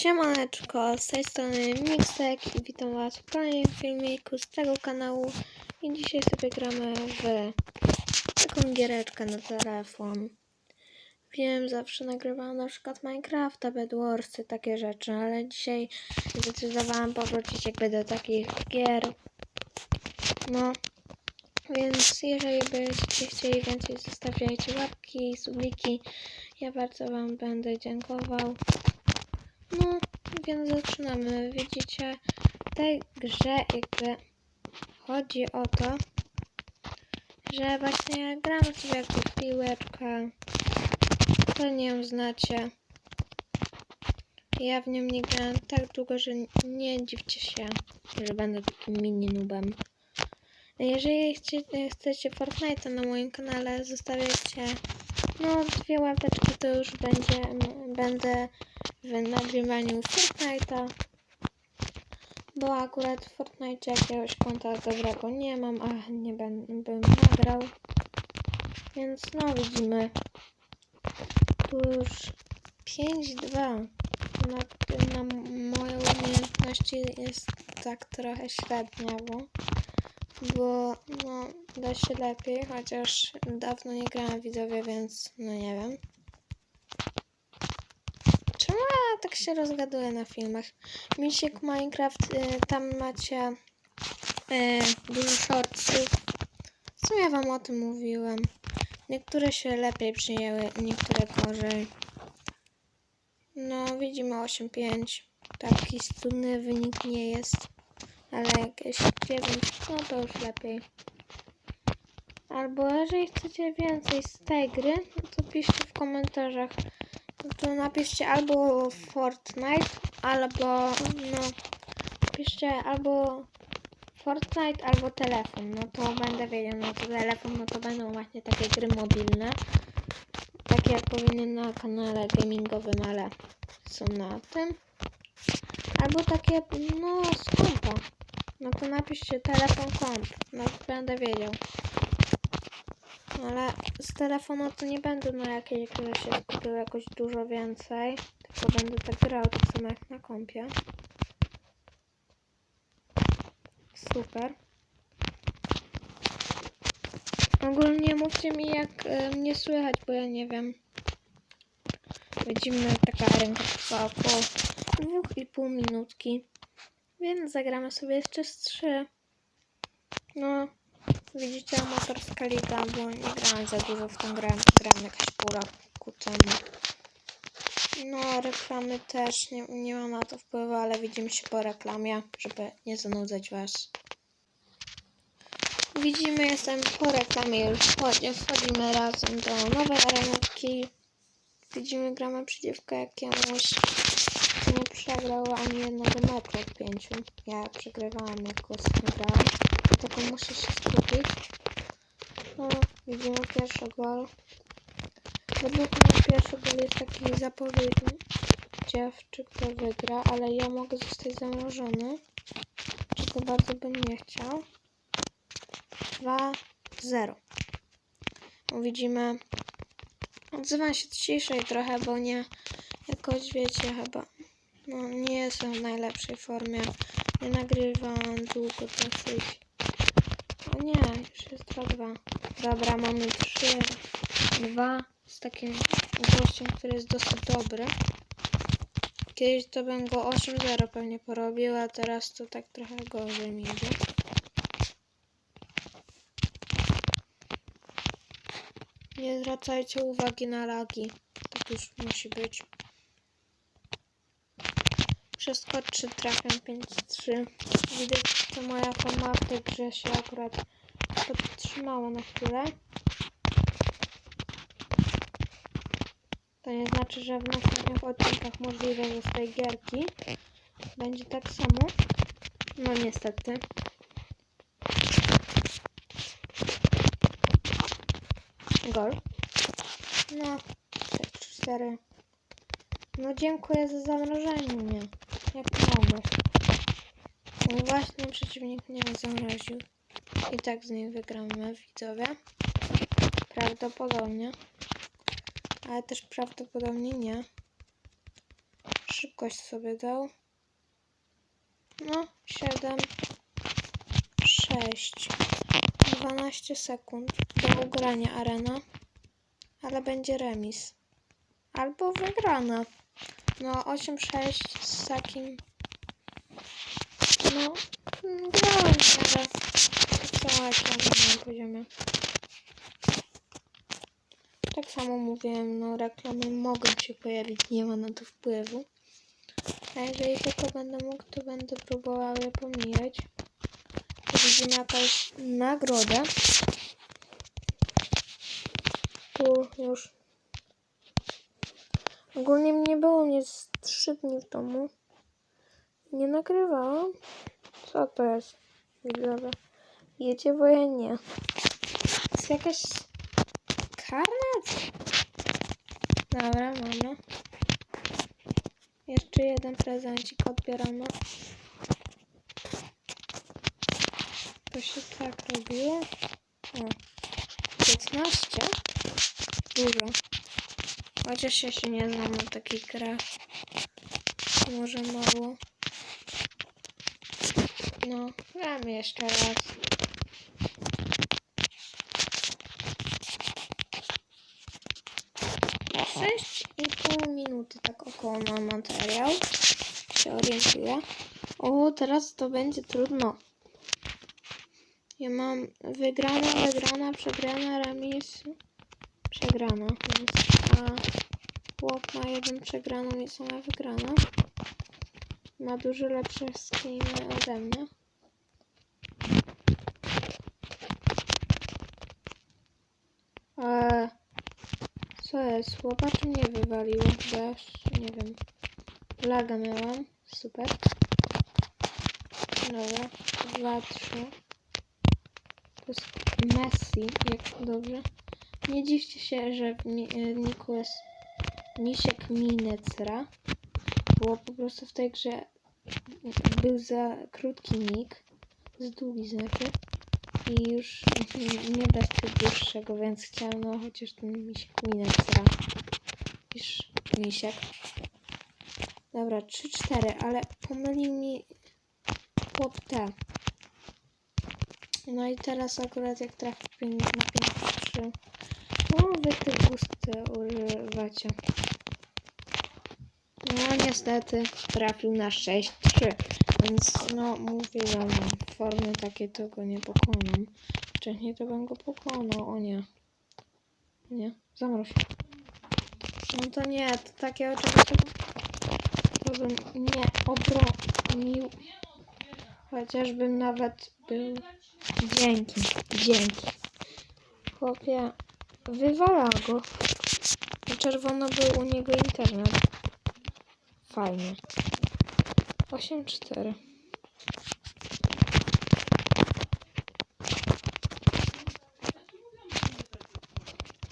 Siemaneczko, z tej strony Mixek i witam was w kolejnym filmiku z tego kanału i dzisiaj sobie gramy w taką giereczkę na telefon. Wiem, zawsze nagrywałam na przykład Minecrafta, Bedwarsy, takie rzeczy, ale dzisiaj zdecydowałam powrócić jakby do takich gier. No, więc jeżeli byście chcieli więcej, zostawiajcie łapki, subiki. Ja bardzo wam będę dziękował. No, więc zaczynamy. Widzicie, w tej grze jakby chodzi o to, że właśnie gramy sobie jakby w piłeczkę. Pewnie ją znacie. Ja w nią nie grałem tak długo, że nie dziwcie się, że będę takim mini nubem. Jeżeli chcecie Fortnite'a na moim kanale, zostawiacie no dwie łapeczki, to już będzie, będę w nagrywaniu Fortnite'a. Bo akurat w Fortnite jakiegoś konta dobrego nie mam, a nie bym, bym nagrał. Więc no widzimy. Tu już 5-2. Na, na moje umiejętności jest tak trochę średniawo. Bo no da się lepiej, chociaż dawno nie grałem widzowie, więc no nie wiem. Ja tak się rozgaduję na filmach? Misiek Minecraft, y, tam macie y, dużo shortsów. W sumie wam o tym mówiłem. Niektóre się lepiej przyjęły, niektóre gorzej. No, widzimy 8-5. Taki cudny wynik nie jest. Ale jakieś 9, no to już lepiej. Albo jeżeli chcecie więcej z tej gry, no to piszcie w komentarzach. No to napiszcie albo Fortnite, albo no piszcie albo Fortnite, albo telefon. No to będę wiedział, no to telefon, no to będą właśnie takie gry mobilne. Takie jak powinny na kanale gamingowym, ale są na tym. Albo takie, no z kompa. No to napiszcie telefon komp. No będę wiedział. Ale z telefonu to nie będę na jakiej grze się skupił jakoś dużo więcej. Tylko będę tak grał tak samo jak na kompie. Super. Ogólnie mówcie mi jak y, mnie słychać, bo ja nie wiem. Widzimy taka ręka dwóch i pół minutki. Więc zagramy sobie jeszcze z trzy. No, widzicie, amatorska liga, bo nie grałem za dużo w tą grę. Grałem jakaś pół roku temu. No, reklamy też, nie, nie mam na to wpływu, ale widzimy się po reklamie, żeby nie zanudzać was. Widzimy, jestem po reklamie już wchodzi, wchodzimy razem do nowej arenówki. Widzimy, gramy przeciwko jakiemuś, co nie przegrał ani jednego meczu od pięciu. Ja przegrywałam, jak tym grałam. Dlatego muszę się skupić. No, widzimy pierwszy gol. Według mnie pierwszy gol jest taki zapowiedni, czy kto wygra, ale ja mogę zostać zamrożony, czego bardzo bym nie chciał. 2-0. Widzimy, odzywam się ciszej trochę, bo nie, jakoś wiecie chyba, no nie jestem w najlepszej formie. Nie nagrywam długo dosyć. Nie, już jest 2-2. Dobra, mamy 3-2 z takim gościem, który jest dosyć dobry. Kiedyś to bym go 8-0 pewnie porobił, a teraz to tak trochę gorzej mi idzie. Nie zwracajcie uwagi na lagi. Tak już musi być. 3 trafiam 5-3. Widać, że moja forma w tej grze się akurat podtrzymała na chwilę. To nie znaczy, że w następnych odcinkach możliwe, że z tej gierki będzie tak samo. No niestety. Gol. No, 4. No dziękuję za zamrożenie mnie. Jak mogę. No właśnie przeciwnik mnie zamroził. I tak z nim wygramy, widzowie. Prawdopodobnie. Ale też prawdopodobnie nie. szybkość sobie dał. No, 7, 6, 12 sekund do ugrania arena, ale będzie remis. Albo wygrana. No, 8-6 z takim. No, mm, grałem, jak ja na poziomie. Tak samo mówiłem, no reklamy mogą się pojawić, nie ma na to wpływu. A jeżeli tylko będę mógł, to będę próbował je pomijać. Tu widzimy jakąś nagrodę. Tu już. Ogólnie mnie było mnie z 3 dni w domu. Nie nagrywałam. Co to jest? Widzowie. Wiecie, bo ja nie. To jest jakaś karnet? Dobra, mamy. Jeszcze jeden prezencik odbieramy. To się tak robiło. O, 15? Dużo. Chociaż ja się nie znam na takich grach. Może mało. No, gramy jeszcze raz. Sześć i pół minuty tak około na materiał. Się orientuję. O, teraz to będzie trudno. Ja mam wygrana, wygrana, przegrana, remis, przegrana. Więc, chłop ma jeden przegraną i sama wygrana. Ma dużo lepsze skiny ode mnie. Eee, co jest? Łopaczy mnie wywaliło, bo nie wiem. Laga miałam. Super. Dobra. Dwa, trzy. To jest Messi, jak dobrze. Nie dziwcie się, że e, jest Misiek Minecra. Było po prostu w tej grze był za krótki nick. Z długi znaczy. I już nie da się dłuższego, więc chciałam no chociaż ten misiek Minecra. Niż misiek. Dobra, 3-4, ale pomylił mi chłop T. No i teraz akurat jak trafi pin- na 5-3. No wy te gusty używacie. No niestety trafił na 6-3. Więc no mówię wam, w formie takie to go nie pokonam. Wcześniej to bym go pokonał, o nie. Nie, zamroź. No to nie, to takie oczywiście to bym nie obronił. Chociażbym nawet był dzięki, dzięki. Chłopie, wywala go. Czerwono był u niego internet. Fajnie. 8-4.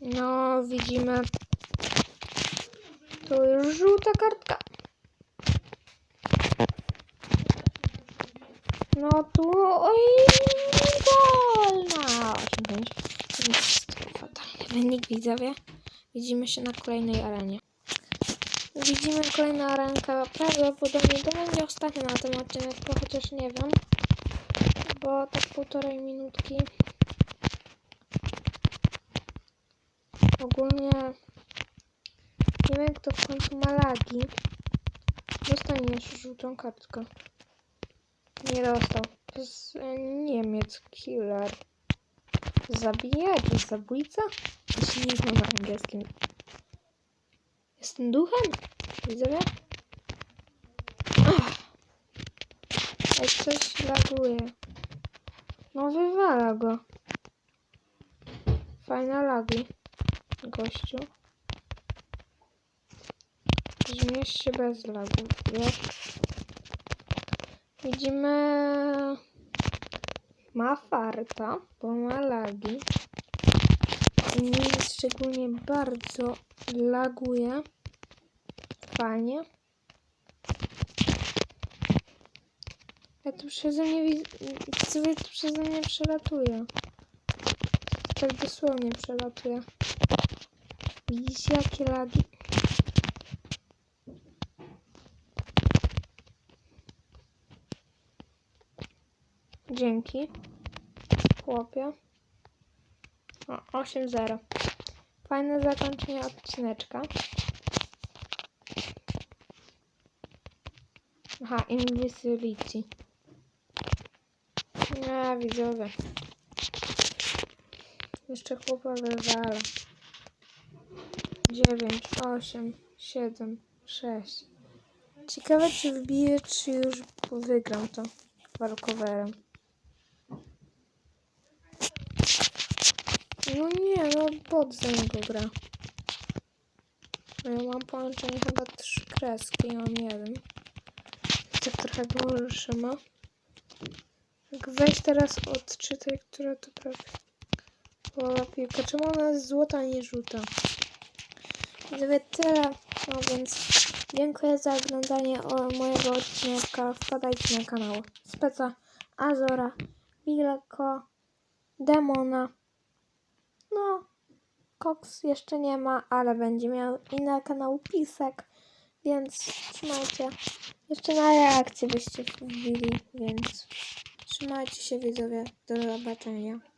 No, widzimy. To już żółta kartka. No tu, oj, wolna. 8-5. Wynik, widzowie. Widzimy się na kolejnej arenie. Widzimy kolejna arenka. Prawdopodobnie to będzie ostatnia na tym odcinku, chociaż nie wiem. Bo tak półtorej minutki. Ogólnie nie wiem kto w końcu ma lagi. Dostaniesz żółtą kartkę. Nie dostał. To jest e, Niemiec killer. Zabijacz, zabójca? Ja się nie znam na angielskim. Jestem duchem? Widzowie? Jak coś laguje. No wywala go. Fajne lagi. Gościu. Zmieść się bez lagów. Jak widzimy ma farta, bo ma lagi. Mi szczególnie bardzo laguje. Fajnie. Ja tu przeze mnie sobie tu przeze mnie przelatuje. Tak dosłownie przelatuje. Widzicie jakie lagi? Dzięki. Chłopie. O, 8-0. Fajne zakończenie odcineczka. Aha, Invisibility. Nie, widzowie. Jeszcze chłopa wywala. 9, 8, 7, 6. Ciekawe, czy wbiję, czy już wygram to walkowerem. No nie, no bot za niego gra. No ja mam połączenie chyba trzy kreski, ja mam jeden. Tak trochę gorszy ma. Jak weź teraz odczytaj, która to prawie była piłka. Czemu ona jest złota, a nie żółta? Gdyby tyle, no więc dziękuję za oglądanie mojego odcinka. Wpadajcie na kanał Speca, Azora, Wilko, Demona. No, Cox jeszcze nie ma, ale będzie miał i na kanał Pisek, więc trzymajcie. Jeszcze na reakcję byście wbili, więc trzymajcie się widzowie. Do zobaczenia.